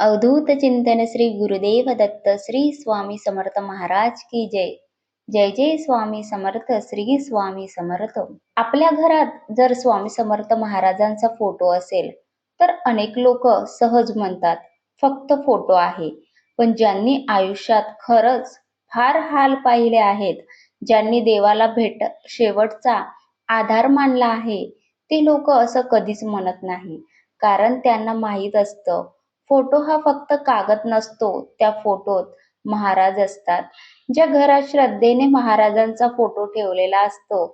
अवधूत चिंतन श्री गुरुदेव दत्त श्री स्वामी समर्थ महाराज की जय. जय जय स्वामी समर्थ श्री स्वामी समर्थ. आपल्या घरात जर स्वामी समर्थ महाराजांचा फोटो असेल तर अनेक लोक सहज म्हणतात फक्त फोटो आहे. पण ज्यांनी आयुष्यात खरंच फार हाल पाहिले आहेत ज्यांनी देवाला भेट शेवटचा आधार मानला आहे ते लोक असं कधीच म्हणत नाही. कारण त्यांना माहीत असतं फोटो हा फक्त कागद नसतो त्या फोटोत महाराज असतात. ज्या घरात श्रद्धेने महाराजांचा फोटो ठेवलेला असतो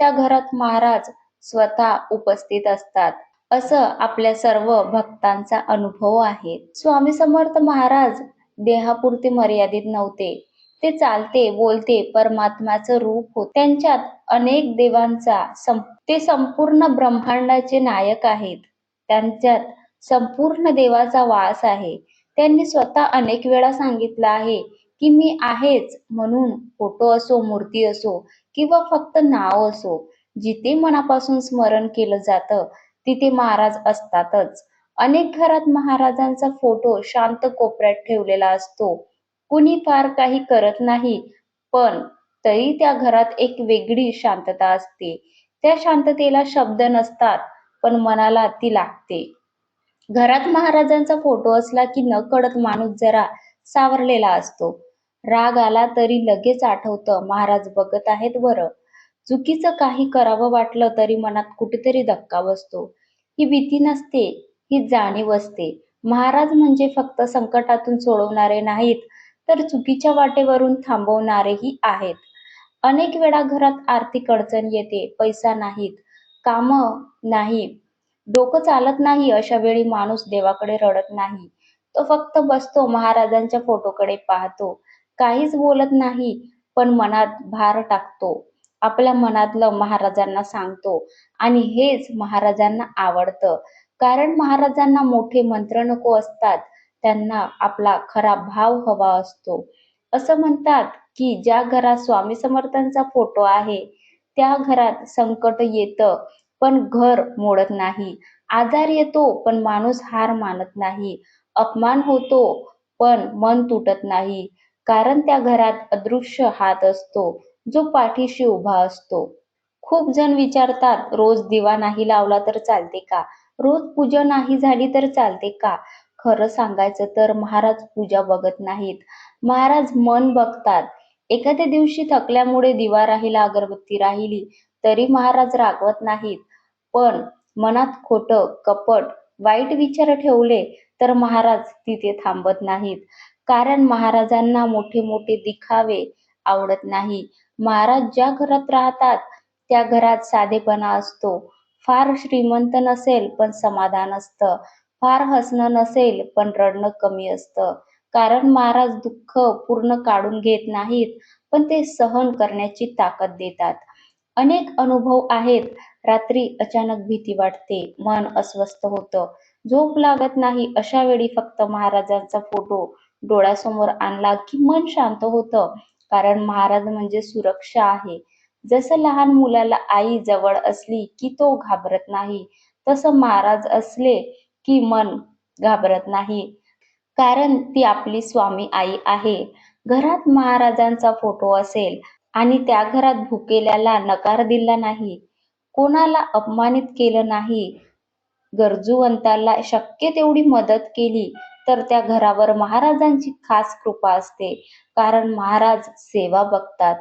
त्या घरात महाराज स्वतः उपस्थित असतात. असं आपल्या सर्व भक्तांचा अनुभव आहे. स्वामी समर्थ महाराज देहापुरते मर्यादित नव्हते. ते चालते बोलते परमात्माचं रूप होत. त्यांच्यात अनेक देवांचा ते संपूर्ण ब्रह्मांडाचे नायक आहेत. त्यांच्यात संपूर्ण देवाचा वास आहे. त्यांनी स्वतः अनेक वेळा सांगितलं आहे की मी आहेच म्हणून फोटो असो मूर्ती असो किंवा फक्त नाव असो जिथे मनापासून स्मरण केलं जातं तिथे महाराज असतातच. अनेक घरात महाराजांचा फोटो शांत कोपऱ्यात ठेवलेला असतो. कुणी फार काही करत नाही पण तरी त्या घरात एक वेगळी शांतता असते. त्या शांततेला शब्द नसतात पण मनाला ती लागते. घरात महाराजांचा फोटो असला की नकळत माणूस जरा सावरलेला असतो. राग आला तरी लगेच आठवतं महाराज बघत आहेत बरं. चुकीचं काही करावं वाटलं तरी मनात कुठेतरी धक्का बसतो. ही भीती नसते ही जाणीव असते. महाराज म्हणजे फक्त संकटातून सोडवणारे नाहीत तर चुकीच्या वाटेवरून थांबवणारेही आहेत. अनेक वेळा घरात आर्थिक अडचण येते पैसा नाहीत काम नाही डोकं चालत नाही अशा वेळी माणूस देवाकडे रडत नाही. तो फक्त बसतो महाराजांच्या फोटोकडे पाहतो. काहीच बोलत नाही पण मनात भार टाकतो. आपल्या मनातलं महाराजांना सांगतो. आणि हेच महाराजांना आवडतं. कारण महाराजांना मोठे मंत्र नको असतात. त्यांना आपला खरा भाव हवा असतो. असं म्हणतात की ज्या घरात स्वामी समर्थांचा फोटो आहे त्या घरात संकट येतं. पण घर मोडत नाही. आजार येतो पण माणूस हार मानत नाही. अपमान होतो पण मन तुटत नाही. कारण त्या घरात अदृश्य हात असतो जो पाठीशी उभा असतो. खूप जण विचारतात रोज दिवा नाही लावला तर चालते का? रोज पूजा नाही झाली तर चालते का? खरं सांगायचं तर महाराज पूजा बघत नाहीत. महाराज मन बघतात. एखाद्या दिवशी थकल्यामुळे दिवा राहिला अगरबत्ती राहिली तरी महाराज रागवत नाहीत. पण मनात खोटं कपट वाईट विचार ठेवले तर महाराज तिथे थांबत नाहीत. कारण महाराजांना मोठे मोठे दिखावे आवडत नाही. महाराज ज्या घरात राहतात त्या घरात साधेपणा असतो. फार श्रीमंत नसेल पण समाधान असतं. फार हसणं नसेल पण रडणं कमी असतं. कारण महाराज दुःख पूर्ण काढून घेत नाहीत पण ते सहन करण्याची ताकद देतात. अनेक अनुभव आहेत. रात्री अचानक भीती वाटते. मन अस्वस्थ होतं. झोप लागत नाही. अशा वेळी फक्त महाराजांचा फोटो डोळ्यासमोर आणला की मन शांत होतं. कारण महाराज म्हणजे सुरक्षा आहे. जसं लहान मुलाला आई जवळ असली की तो घाबरत नाही. तसं महाराज असले की मन घाबरत नाही. कारण ती आपली स्वामी आई आहे. घरात महाराजांचा फोटो असेल. आणि त्या घरात भुकेल्याला नकार दिला नाही. कोणाला अपमानित केलं नाही? गरजूवंताला शक्य तेवढी मदत केली तर त्या घरावर महाराजांची खास कृपा असते. कारण महाराज सेवा बघतात.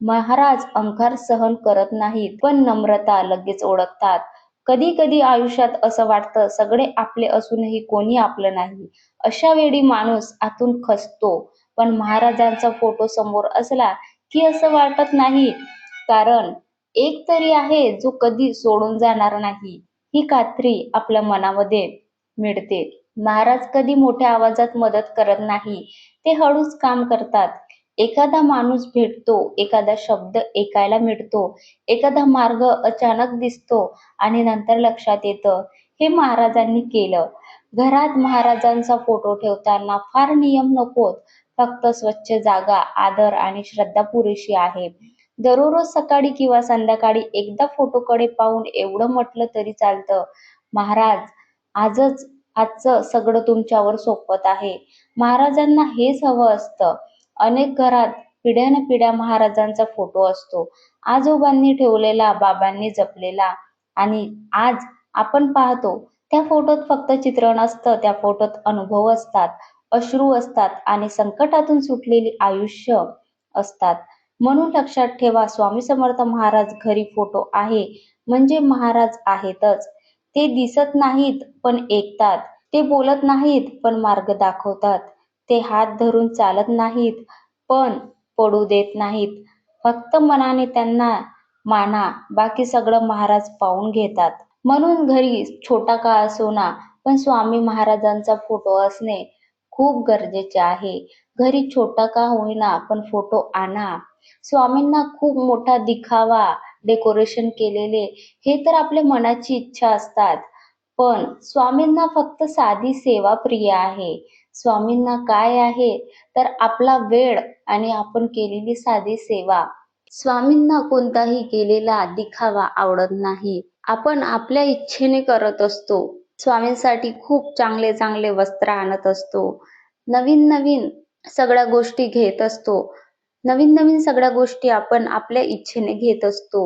महाराज अंकार सहन करत नाहीत पण नम्रता लगेच ओळखतात. कधी कधी आयुष्यात असं वाटतं सगळे आपले असूनही कोणी आपलं नाही. अशा वेळी माणूस आतून खचतो पण महाराजांचा फोटो समोर असला की असं वाटत नाही. कारण एक तरी आहे जो कधी सोडून जाणार नाही. ही खात्री आपल्या मनामध्ये मिळते. महाराज कधी मोठ्या आवाजात मदत करत नाही. ते हळूच काम करतात. एखादा माणूस भेटतो एखादा शब्द ऐकायला मिळतो एखादा मार्ग अचानक दिसतो आणि नंतर लक्षात येतं हे महाराजांनी केलं. घरात महाराजांचा फोटो ठेवताना फार नियम नकोत फक्त स्वच्छ जागा आदर आणि श्रद्धा पुरेशी आहे. दररोज सकाळी किंवा संध्याकाळी एकदा फोटोकडे पाहून एवढं म्हटलं तरी चालतं. महाराज आजच आजचं सगळं तुमच्यावर सोपवत आहे. महाराजांना हेच हवं असतं. अनेक घरात पिढ्यानपिढ्या महाराजांचा फोटो असतो. आजोबांनी ठेवलेला बाबांनी जपलेला आणि आज आपण पाहतो त्या फोटोत फक्त चित्र नसतं त्या फोटोत अनुभव असतात. अश्रू असतात आणि संकटातून सुटलेली आयुष्य असतात. म्हणून लक्षात ठेवा स्वामी समर्थ महाराज घरी फोटो आहे. म्हणजे महाराज आहेतच. ते दिसत नाहीत पण ऐकतात. ते बोलत नाहीत पण मार्ग दाखवतात. ते हात धरून चालत नाहीत पण पडू देत नाहीत. फक्त मनाने त्यांना माना बाकी सगळं महाराज पाहून घेतात. म्हणून घरी छोटा का असो ना पण स्वामी महाराजांचा फोटो असणे खूप गरजेचे आहे. घरी छोटा का होईना पण फोटो आणा. स्वामींना खूप मोठा दिखावा डेकोरेशन केलेले हे तर आपल्या मनाची इच्छा असतात. पण स्वामींना फक्त साधी सेवा प्रिय आहे. स्वामींना काय आहे? तर आपला वेळ आणि आपण केलेली साधी सेवा. स्वामींना कोणताही केलेला दिखावा आवडत नाही. आपण आपल्या इच्छेने करत असतो. स्वामींसाठी खूप चांगले चांगले वस्त्र आणत असतो. नवीन नवीन सगळ्या गोष्टी घेत असतो. नवीन नवीन सगळ्या गोष्टी आपण आपल्या इच्छेने घेत असतो.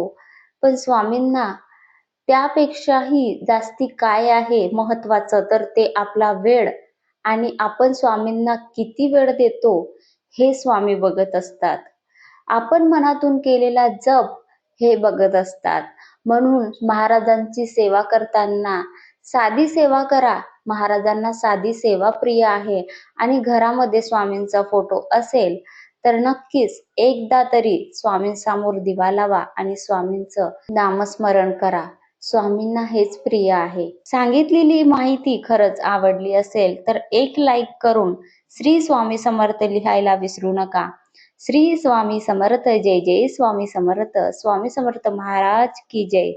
पण स्वामींना त्यापेक्षाही जास्ती काय आहे महत्वाचं तर ते आपला वेळ आणि आपण स्वामींना किती वेळ देतो हे स्वामी बघत असतात. आपण मनातून केलेला जप हे बघत असतात. म्हणून महाराजांची सेवा करताना साधी सेवा करा. महाराजांना साधी सेवा प्रिय आहे आणि घरामध्ये स्वामींचा फोटो असेल तर नक्कीच एकदा तरी स्वामींसमोर दिवा लावा आणि स्वामींचं नामस्मरण करा. स्वामींना हेच प्रिय आहे. सांगितलेली माहिती खरंच आवडली असेल तर एक लाईक करून श्री स्वामी समर्थ लिहायला विसरू नका. श्री स्वामी समर्थ जय जय स्वामी समर्थ. स्वामी समर्थ महाराज की जय.